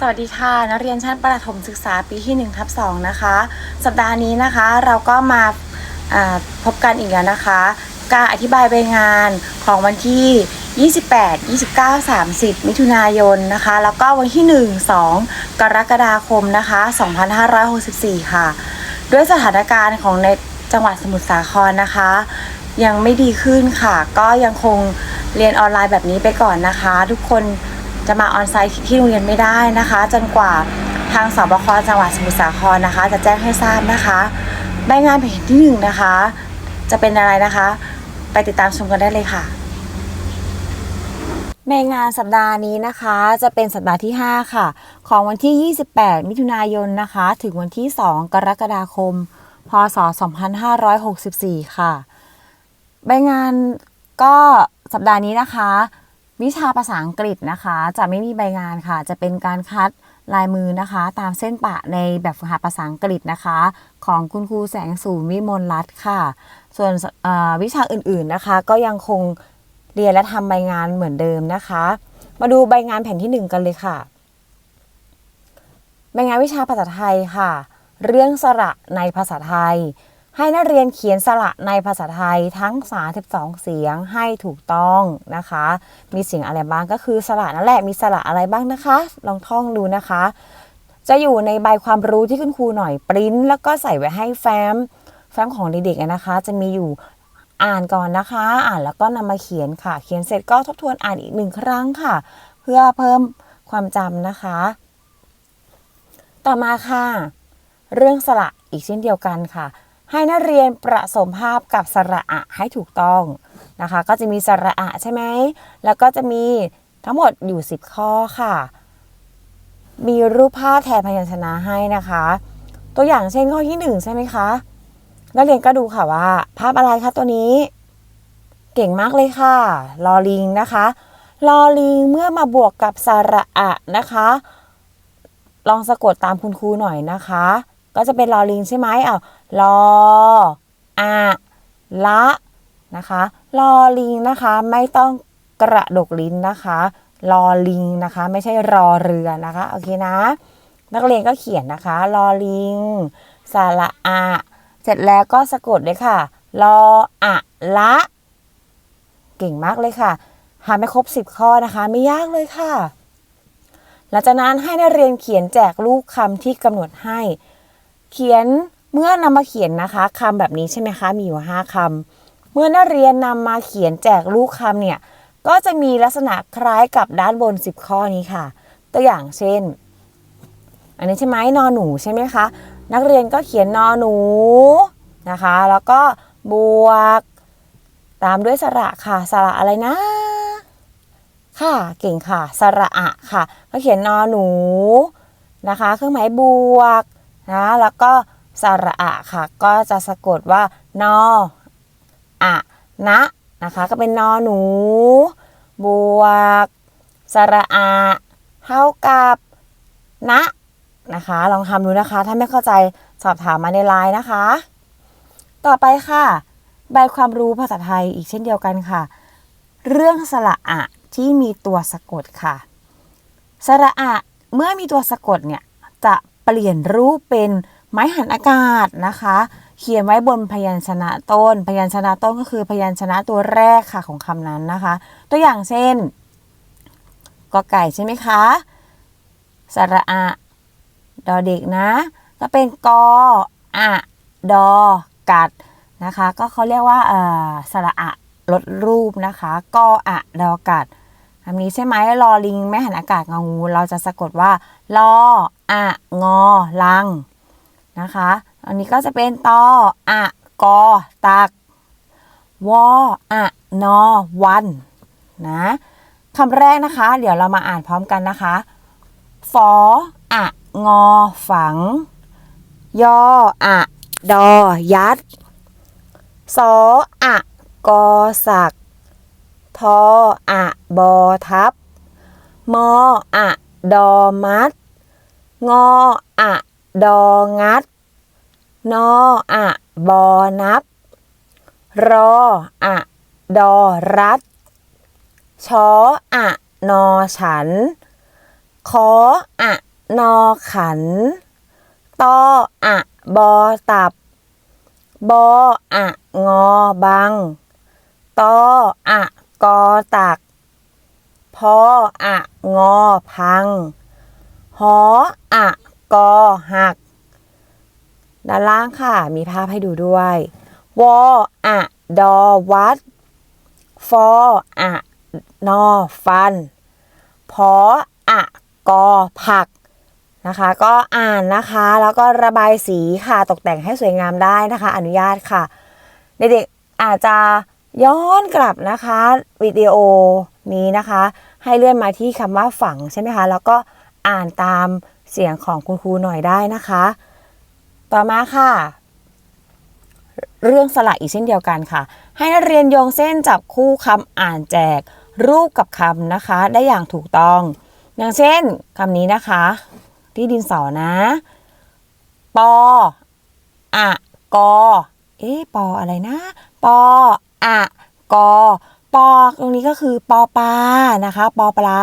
สวัสดีค่ะ นักเรียนชั้นประถมศึกษาปีที่1ทับ2นะคะ สัปดาห์นี้นะคะเราก็มาพบกันอีกแล้วนะคะ การอธิบายใบงานของวันที่ 28 29 30 มิถุนายนนะคะ แล้วก็วันที่ 1 2 กรกฎาคมนะคะ 2564 ค่ะ ด้วยสถานการณ์ของในจังหวัดสมุทรสาครนะคะ ยังไม่ดีขึ้นค่ะ ก็ยังคงเรียนออนไลน์แบบนี้ไปก่อนนะคะ ทุกคน จะมาออนไซต์ที่โรงเรียนไม่ได้นะคะ จนกว่าทางสบคจังหวัดสมุทรสาครนะคะ จะแจ้งให้ทราบนะคะใบงานแผนที่หนึ่งนะคะ จะเป็นอะไรนะคะ ไปติดตามชมกันได้เลยค่ะในงานสัปดาห์นี้นะคะจะเป็นสัปดาห์ที่ 5 ค่ะ ของวันที่ 28 มิถุนายนนะคะ ถึงวันที่ 2 กรกฎาคม พศ 2564 ค่ะ ใบงานก็สัปดาห์นี้นะคะ วิชาภาษาอังกฤษนะคะ จะไม่มีใบงานค่ะ จะเป็นการคัดลายมือนะคะ ตามเส้นปะในแบบฝึกหัดภาษาอังกฤษนะคะ ของคุณครูแสงสูนวิมลรัตน์ค่ะ ส่วนวิชาอื่นๆนะคะ ก็ยังคงเรียนและทำใบงานเหมือนเดิมนะคะ มาดูใบงานแผ่นที่หนึ่งกันเลยค่ะ ใบงานวิชาภาษาไทยค่ะ เรื่องสระในภาษาไทย ให้นักเรียนเขียนสระในภาษาไทยทั้ง 32 เสียงให้ถูกต้องนะคะ มีเสียงอะไรบ้างก็คือสระนั่นแหละมีสระอะไรบ้างนะคะ ลองท่องดูนะคะ จะอยู่ในใบความรู้ที่คุณครูหน่อยปริ้นแล้วก็ใส่ไว้ให้แฟ้ม แฟ้มของเด็กๆนะคะ จะมีอยู่อ่านก่อนนะคะ อ่านแล้วก็นำมาเขียนค่ะ เขียนเสร็จก็ทบทวนอ่านอีกหนึ่งครั้งค่ะ เพื่อเพิ่มความจำนะคะ ต่อมาค่ะ เรื่องสระอีกเช่นเดียวกันค่ะ ให้นักเรียนประสมภาพกับสระอะให้ถูกต้องนะคะ ก็จะมีสระอะใช่ไหม แล้วก็จะมีทั้งหมดอยู่ 10 ข้อค่ะ มีรูปภาพแทนพยัญชนะให้นะคะ ตัวอย่างเช่นข้อที่ 1 ใช่ไหมคะ นักเรียนก็ดูค่ะว่า ภาพอะไรคะตัวนี้ เก่งมากเลยค่ะ ลอลิงนะคะลอลิงเมื่อมาบวกกับสระอะนะคะ ลองสะกดตามคุณครูหน่อยนะคะ ก็จะเป็นลอลิงใช่ไหมอ้าว ลออะละนะคะลอลิงนะคะไม่ต้องกระดกลิ้นนะคะลอลิงนะคะ ไม่ใช่รอเรือนะคะโอเคนะ นักเรียนก็เขียนนะคะลอลิงสระอะเสร็จแล้วก็สะกดเลยค่ะลออะละเก่งมากเลยค่ะ หาไม่ครบ 10 ข้อนะคะ ไม่ยากเลยค่ะ หลังจากนั้นให้นักเรียนเขียนแจกลูกคำที่กำหนดให้ เขียน เมื่อนำมาเขียนนะคะคำแบบนี้ใช่ไหมคะ มีอยู่ห้าคำเมื่อนักเรียนนำมาเขียนแจกลูกคำเนี่ย ก็จะมีลักษณะคล้ายกับด้านบน 10 ข้อนี้ค่ะ ตัวอย่างเช่น อันนี้ใช่ไหมนอหนูใช่ไหมคะ นักเรียนก็เขียนนอหนูนะคะ แล้วก็บวก ตามด้วยสระค่ะ สระอะไรนะ ค่ะ เก่งค่ะ สระอะค่ะ ก็เขียนนอหนูนะคะ เครื่องหมายบวกนะ แล้วก็ สระอะค่ะ ก็จะสะกดว่านออะนะนะคะ ก็เป็นนอหนู บวก สระอะเท่ากับนะนะคะ ลองทำดูนะคะ ถ้าไม่เข้าใจสอบถามมาในไลน์นะคะ ต่อไปค่ะ ใบความรู้ภาษาไทยอีกเช่นเดียวกันค่ะ เรื่องสระอะที่มีตัวสะกดค่ะ สระอะเมื่อมีตัวสะกดเนี่ยจะเปลี่ยนรูปเป็น ไม้หันอากาศนะคะ เขียนไว้บนพยัญชนะต้น พยัญชนะต้นก็คือพยัญชนะตัวแรกค่ะของคำนั้นนะคะ ตัวอย่างเช่นกอไก่ใช่ไหมคะสระอะดอเด็กนะ ก็เป็นกออะดอกัดนะคะ ก็เขาเรียกว่าเอ่อสระอะลดรูปนะคะกออะดอกัดคำนี้ใช่ไหมลอลิงไม่หันอากาศงองู เราจะสะกดว่าลออะงอลัง นะคะ อันนี้ก็จะเป็นตออะกอตัก วออะนอวันนะคำแรกนะคะ เดี๋ยวเรามาอ่านพร้อมกันนะคะ ฟออะงอฝัง ยออะดอยัดสออะกอสัก ทออะบอทับ มออะดอมัด งออะดองัด นออะบอนับ รออะดอรัดชออะนอฉัน ขออะนอขันตออะบอตับบออะงอบังตออะกอตักพออะงอพังหออะกอหัก ด้านล่างค่ะ มีภาพให้ดูด้วย วออะดอวัด ฟออะนอฟัน พออะกอผักนะคะ ก็อ่านนะคะ แล้วก็ระบายสีค่ะตกแต่งให้สวยงามได้นะคะ อนุญาตค่ะ เด็กๆอาจจะย้อนกลับนะคะวิดีโอนี้นะคะ ให้เลื่อนมาที่คำว่าฝังใช่ไหมคะ แล้วก็อ่านตามเสียงของคุณครูหน่อยได้นะคะ ต่อมาค่ะ เรื่องสระอีกเช่นเดียวกันค่ะ ให้นักเรียนโยงเส้นจับคู่คำอ่านแจก รูปกับคำนะคะ ได้อย่างถูกต้อง อย่างเช่นคำนี้นะคะ ที่ดินสอนะปออะกอเอ๊ะปออะไรนะปออะกอปอตรงนี้ก็คือปอปลานะคะ ปอปลา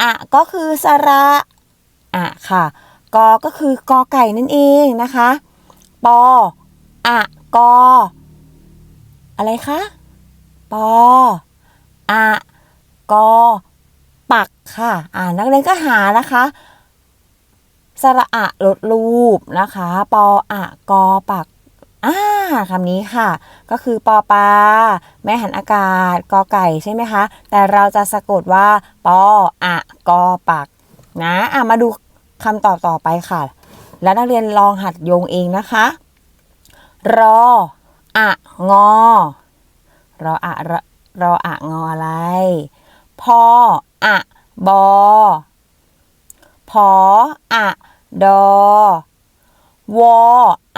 อะก็คือสระอะค่ะ กอก็คือกอไก่นั่นเองนะคะ ปออะกอ อะไรคะ ปออะกอ ปักค่ะ อ่านักเรียนก็หานะคะ สระอะลดรูปนะคะ ปออะกอปักอ่าคำนี้ค่ะ ก็คือปอปลาแม่หันอากาศกอไก่ใช่ไหมคะ แต่เราจะสะกดว่า ปออะกอปักนะอะมาดู คำตอบต่อไปค่ะ แล้วนักเรียนลองหัดโยงเองนะคะ รออะงอ รออะรอรออะงออะไร พออะบอพออะดอวอ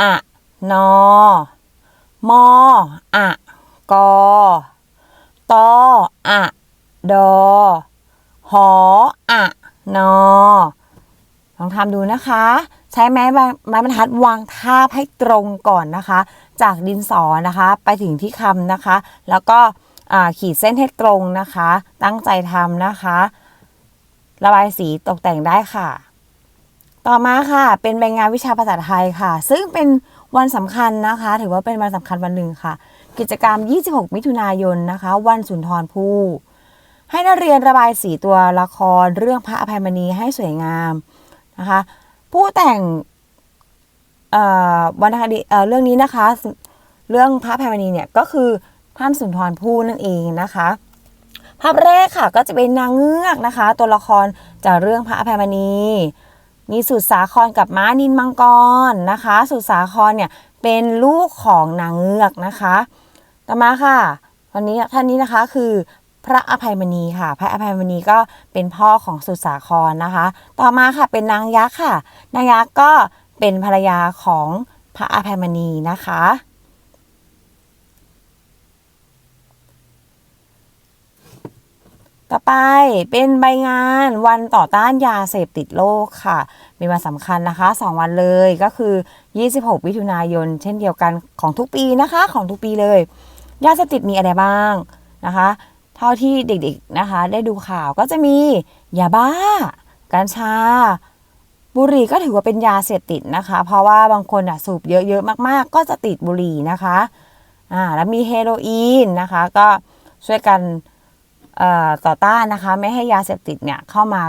อะนอมออะกอตออะดอหออะนอ ลองทำดูนะคะ ใช้ไม้บรรไม้บรรทัดวางทาบให้ตรงก่อนนะคะ จากดินสอนะคะไปถึงที่คำนะคะ แล้วก็ขีดเส้นให้ตรงนะคะ ตั้งใจทำนะคะ ระบายสีตกแต่งได้ค่ะ ต่อมาค่ะ เป็นใบงานวิชาภาษาไทยค่ะ ซึ่งเป็นวันสำคัญนะคะ ถือว่าเป็นวันสำคัญวันหนึ่งค่ะ กิจกรรม 26 มิถุนายนนะคะ วันสุนทรภู่ให้นักเรียนระบายสีตัวละคร เรื่องพระอภัยมณีให้สวยงาม นะคะ ผู้แต่งวรรณคดีเรื่องนี้นะคะ เรื่องพระอภัยมณีเนี่ยก็คือท่านสุนทรภู่นั่นเองนะคะ ภาพแรกค่ะก็จะเป็นนางเงือกนะคะ ตัวละครจากเรื่องพระอภัยมณีมีสุดสาครกับม้านินมังกรนะคะ สุดสาครเนี่ยเป็นลูกของนางเงือกนะคะ ต่อมาค่ะวันนี้ท่านนี้นะคะคือ พระอภัยมณีค่ะ พระอภัยมณีก็เป็นพ่อของสุสาครนะคะ ต่อมาค่ะเป็นนางยักษ์ค่ะ นางยักษ์ก็เป็นภรรยาของพระอภัยมณีนะคะ ต่อไปเป็นใบงานวันต่อต้านยาเสพติดโลกค่ะมีวันสำคัญนะคะ 2 วันเลยก็คือ 26มิถุนายน เช่นเดียวกันของทุกปีนะคะ ของทุกปีเลย ยาเสพติดมีอะไรบ้างนะคะ เท่าที่เด็กๆนะคะ ได้ดูข่าวก็จะมียาบ้า กัญชา บุหรี่ก็ถือว่าเป็นยาเสพติดนะคะ เพราะว่าบางคนอะสูบเยอะๆมากๆ ก็จะติดบุหรี่นะคะอ่าแล้วมีเฮโรอีนนะคะ ก็ช่วยกันต่อต้านนะคะ ไม่ให้ยาเสพติดเนี่ยเข้ามา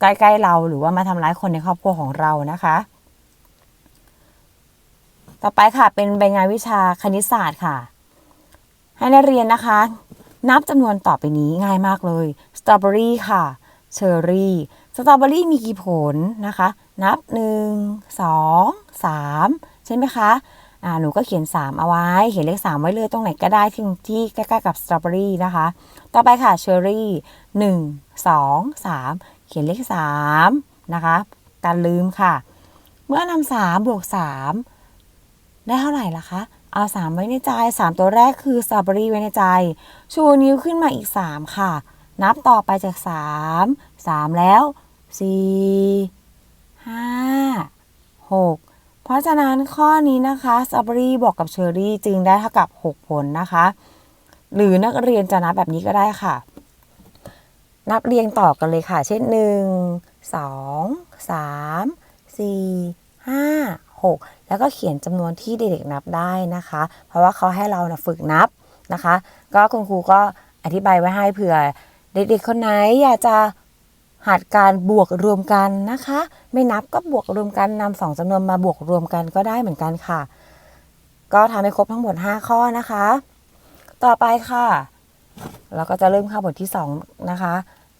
ใกล้ๆเราหรือว่ามาทำร้ายคนในครอบครัวของเรานะคะ ต่อไปค่ะเป็นใบงานวิชาคณิตศาสตร์ค่ะ ให้นักเรียนนะคะ นับจำนวนต่อไปนี้ง่ายมากเลยสตรอเบอรี่ค่ะเชอร์รี่สตรอเบอรี่มีกี่ผลนะคะ นับ 1 2 3 ใช่ไหมคะอ่าหนูก็เขียน 3 เอาไว้ เขียนเลข 3 ไว้เลยตรงไหนก็ได้ที่ที่ใกล้ๆกับสตรอเบอรี่นะคะ ต่อไปค่ะเชอร์รี่หนึ่งสองสามเขียนเลขสามนะคะ การลืมค่ะ เมื่อนำสามบวกสามได้เท่าไหร่ล่ะคะ เอาสามไว้ในใจสามตัวแรกคือสตรอเบอรี่ไว้ในใจ ชูนิ้วขึ้นมาอีกสามค่ะ นับต่อไปจากสามสามแล้วสี่ห้าหกเพราะฉะนั้นข้อนี้นะคะสตรอเบอรี่บวกกับเชอร์รี่จึงได้เท่ากับ 6 ผลนะคะ หรือนักเรียนจะนับแบบนี้ก็ได้ค่ะ นับเรียงต่อกันเลยค่ะ เช่นหนึ่งสอ งสามสี่ห้าหกแล้วก็เขียนจำนวนที่เด็กๆนับได้นะคะ เพราะว่าเขาให้เรานะฝึกนับนะคะ ก็คุณครูก็อธิบายไว้ให้เผื่อ เด็กๆคนไหนอยากจะหัดการบวกรวมกันนะคะ ไม่นับก็บวกรวมกันนำสองจำนวนมาบวกรวมกันก็ได้เหมือนกันค่ะ ก็ทำให้ครบทั้งหมด 5 ข้อนะคะ ต่อไปค่ะเราก็จะเริ่มเข้าบทที่ 2 นะคะ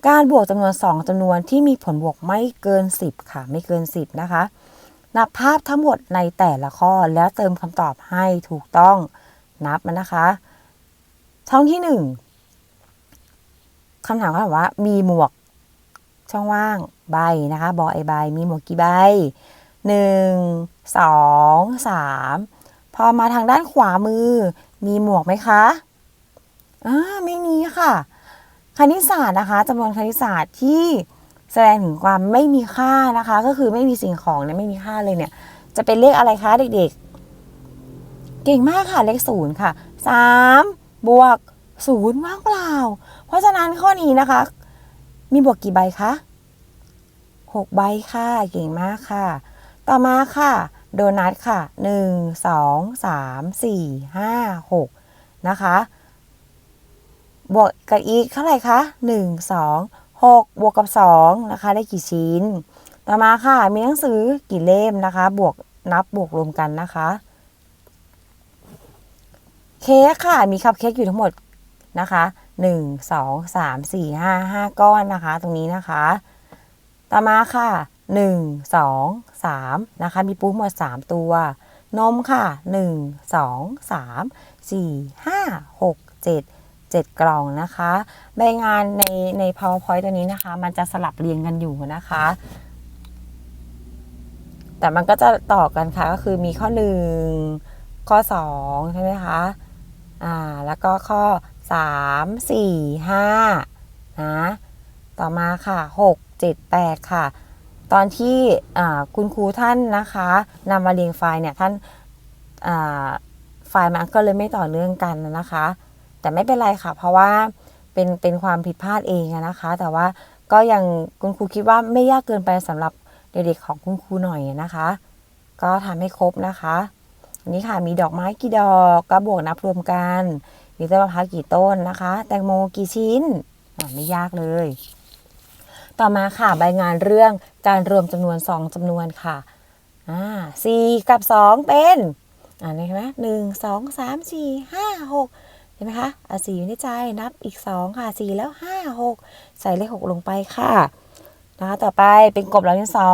การบวกจำนวน 2จำนวนที่มีผลบวกไม่เกิน 10 ค่ะ ไม่เกิน 10 นะคะ นับภาพทั้งหมดในแต่ละข้อแล้วเติมคำตอบให้ถูกต้องนับมันนะคะ ช่องที่1คำถามก็ถามว่า มีหมวกช่องว่างใบนะคะ บอไอใบ มีหมวกกี่ใบหนึ่งสองสามพอมาทางด้านขวามือ มีหมวกไหมคะอ่าไม่มีค่ะ คณิตศาสตร์นะคะจำนวนคณิตศาสตร์ที่ แสดงถึงความไม่มีค่านะคะ ก็คือไม่มีสิ่งของเนี่ยไม่มีค่าเลยเนี่ย จะเป็นเลขอะไรคะเด็กๆ เก่งมากค่ะเลขศูนย์ค่ะสามบวกศูนย์ว่างเปล่า เพราะฉะนั้นข้อนี้นะคะ มีบวกกี่ใบคะหกใบค่ะ เก่งมากค่ะ ต่อมาค่ะ โดนัทค่ะหนึ่งสองสามสี่ห้าหกนะคะ บวกกับอีกเท่าไหร่คะหนึ่งสอ งหกบวกกับสองนะคะ ได้กี่ชิ้น ต่อมาค่ะ มีหนังสือกี่เล่มนะคะ บวกนับบวกรวมกันนะคะ เค้กค่ะ มีคัพเค้กอยู่ทั้งหมดนะคะหนึ่งสองสามสี่ห้าห้าก้อนนะคะ ตรงนี้นะคะ ต่อมาค่ะหนึ่งสองสามนะคะ มีปูหมดสามตัว นมค่ะหนึ่งสองสามสี่ห้าหกเจ็ดเจ็ดกล่องนะคะ ใบงานในใน powerpoint ตัวนี้นะคะ มันจะสลับเรียงกันอยู่นะคะ แต่มันก็จะต่อกันค่ะ ก็คือมีข้อหนึ่งข้อสองใช่ไหมคะ อ่า แล้วก็ข้อสามสี่ห้านะ ต่อมาค่ะหกเจ็ดแปดค่ะ ตอนที่อ่าคุณครูท่านนะคะนำมาเรียงไฟล์เนี่ยท่านอ่าไฟล์มันก็เลยไม่ต่อเนื่องกันนะคะ แต่ไม่เป็นไรค่ะ เพราะว่าเป็นเป็นความผิดพลาดเองนะคะ แต่ว่าก็ยังคุณครูคิดว่าไม่ยากเกินไปสำหรับเด็กๆของคุณครูหน่อยนะคะ ก็ทำให้ครบนะคะอันนี้ค่ะมีดอกไม้กี่ดอกก็บวกนับรวมกันมีต้นมะพร้าวกี่ต้นนะคะ แตงโมกี่ชิ้นไม่ยากเลย ต่อมาค่ะใบงานเรื่องการรวมจำนวน 2จำนวนค่ะอ่าสี่กับ 2 เป็นอ่าเห็นไหมหนึ่งสองสามสี่ห้าหก เห็นไหมคะอะสี่อยู่ในใจนับอีก 2 ค่ะสี่แล้วห้าหกใส่เลขหกลงไปค่ะนะคะต่อไปเป็นกบเหล่านี้สอ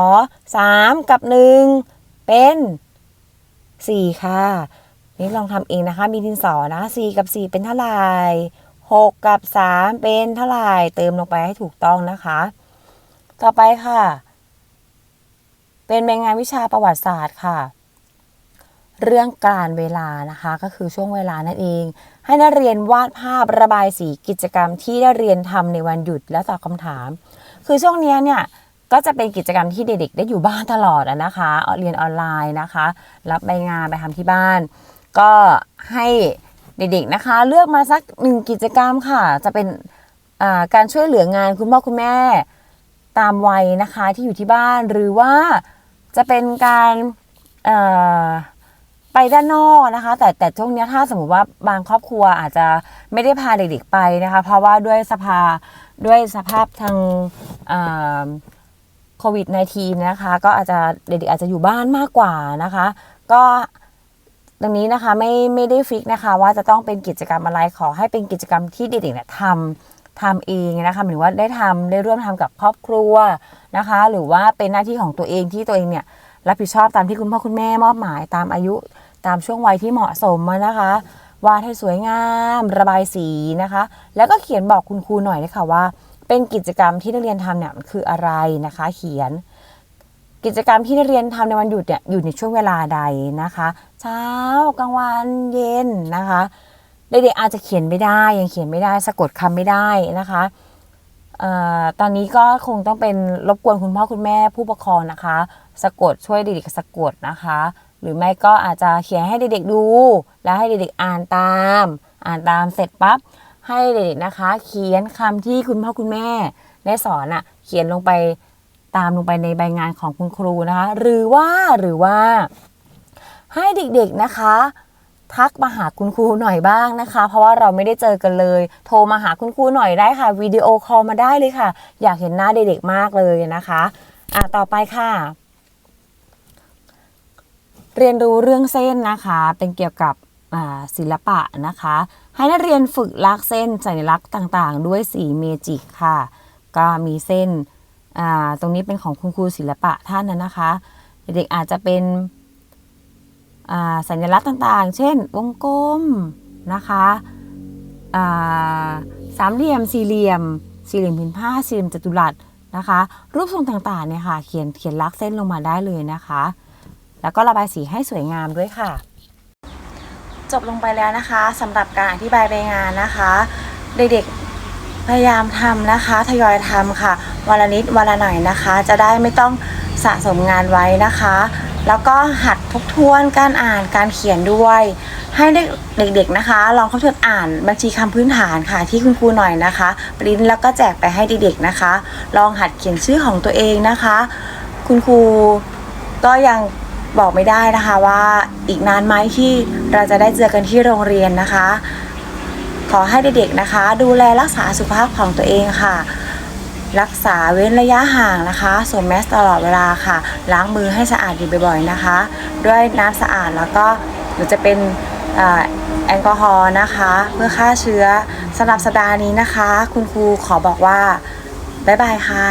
สามกับหนึ่งเป็นสี่ค่ะ นี่ลองทำเองนะคะ มีดินสอนะ4กับ 4 เป็นเท่าไหร่6 กับ 3 เป็นเท่าไหร่เติมลงไปให้ถูกต้องนะคะ ต่อไปค่ะ เป็นในงานวิชาประวัติศาสตร์ค่ะ เรื่องการเวลานะคะก็คือช่วงเวลานั่นเอง ให้นักเรียนวาดภาพระบายสีกิจกรรมที่ได้เรียนทำในวันหยุดและตอบคำถาม คือช่วงเนี้ยเนี่ยก็จะเป็นกิจกรรมที่เด็กๆ ได้อยู่บ้านตลอดนะคะเรียนออนไลน์นะคะ รับใบงานไปทำที่บ้าน ก็ให้เด็กๆนะคะเลือกมาสักหนึ่งกิจกรรมค่ะ จะเป็นการช่วยเหลืองานคุณพ่อคุณแม่ตามวัยนะคะที่อยู่ที่บ้านหรือว่าจะเป็นการ ไปด้านนอกนะคะ แต่แต่ช่วงนี้ถ้าสมมติว่าบางครอบครัวอาจจะไม่ได้พาเด็กๆไปนะคะ เพราะว่าด้วยสภาด้วยสภาพทางโควิด -19 นะคะ ก็อาจจะเด็กๆอาจจะอยู่บ้านมากกว่านะคะ ก็ตรงนี้นะคะไม่ไม่ได้ฟิกนะคะว่าจะต้องเป็นกิจกรรมอะไรขอให้เป็นกิจกรรมที่เด็กๆเนี่ยทำทำเองนะคะหมายถึงว่าได้ทำได้ร่วมทำกับครอบครัวนะคะ หรือว่าเป็นหน้าที่ของตัวเองที่ตัวเองเนี่ย รับผิดชอบตามที่คุณพ่อคุณแม่มอบหมายตามอายุตามช่วงวัยที่เหมาะสมนะคะ วาดให้สวยงามระบายสีนะคะ แล้วก็เขียนบอกคุณครูหน่อยนะคะว่า เป็นกิจกรรมที่นักเรียนทำเนี่ยคืออะไรนะคะ เขียน กิจกรรมที่นักเรียนทำในวันหยุดเนี่ยอยู่ในช่วงเวลาใดนะคะ เช้ากลางวันเย็นนะคะเด็กๆอาจจะเขียนไม่ได้ยังเขียนไม่ได้ สะกดคำไม่ได้นะคะ ตอนนี้ก็คงต้องเป็นรบกวนคุณพ่อคุณแม่ผู้ปกครองนะคะ สะกดช่วยเด็กๆสะกดนะคะ หรือไม่ก็อาจจะเขียนให้เด็กๆดู แล้วให้เด็กๆอ่านตาม อ่านตามเสร็จปั๊บให้เด็กๆนะคะ เขียนคำที่คุณพ่อคุณแม่ได้สอนอะ่ะเขียนลงไปตามลงไปในใบงานของคุณครูนะคะ หรือว่าหรือว่าให้เด็กๆนะคะ ทักมาหาคุณครูหน่อยบ้างนะคะ เพราะว่าเราไม่ได้เจอกันเลย โทรมาหาคุณครูหน่อยได้ค่ะวิดีโอคอลมาได้เลยค่ะ อยากเห็นหน้าเด็กๆมากเลยนะคะอะต่อไปค่ะ เรียนรู้เรื่องเส้นนะคะ เป็นเกี่ยวกับศิลปะนะคะ ให้นักเรียนฝึกลากเส้นสัญลักษณ์ต่างๆ ด้วยสีเมจิกค่ะ ก็มีเส้นอ่าตรงนี้เป็นของคุณครูศิลปะท่านนั้นนะคะ เด็กๆอาจจะเป็น สัญลักษณ์ต่างๆ เช่น วงกลมนะคะาสามเหลี่ยม สี่เหลี่ยม สี่เหลี่ยมผืนผ้า สี่เหลี่ยมจัตุรัสนะคะ รูปทรงต่างๆเนี่ยค่ะ เขียนเขียนลากเส้นลงมาได้เลยนะคะ แล้วก็ระบายสีให้สวยงามด้วยค่ะ จบลงไปแล้วนะคะสำหรับการอธิบายใบงานนะคะ เด็กๆพยายามทำนะคะ ทยอยทำค่ะวันละนิดวันละหน่อยนะคะ จะได้ไม่ต้องสะสมงานไว้นะคะ แล้วก็หัดทบทวนการอ่านการเขียนด้วย ให้เด็กๆนะคะ ลองทบทวนอ่านบัญชีคำพื้นฐานค่ะ ที่คุณครูหน่อยนะคะปริ้นแล้วก็แจกไปให้เด็กๆนะคะ ลองหัดเขียนชื่อของตัวเองนะคะ คุณครูก็ยังบอกไม่ได้นะคะว่าอีกนานไหมที่เราจะได้เจอกันที่โรงเรียนนะคะ ขอให้เด็กๆนะคะ ดูแลรักษาสุขภาพของตัวเองค่ะ รักษาเว้นระยะห่างนะคะสวมแมสตลอดเวลาค่ะ ล้างมือให้สะอาดอยู่บ่อยๆนะคะ ด้วยน้ำสะอาดแล้วก็หรือจะเป็นแอลกอฮอล์นะคะ เพื่อฆ่าเชื้อสำหรับสัปดาห์นี้นะคะ คุณครูขอบอกว่า บ๊ายบายค่ะ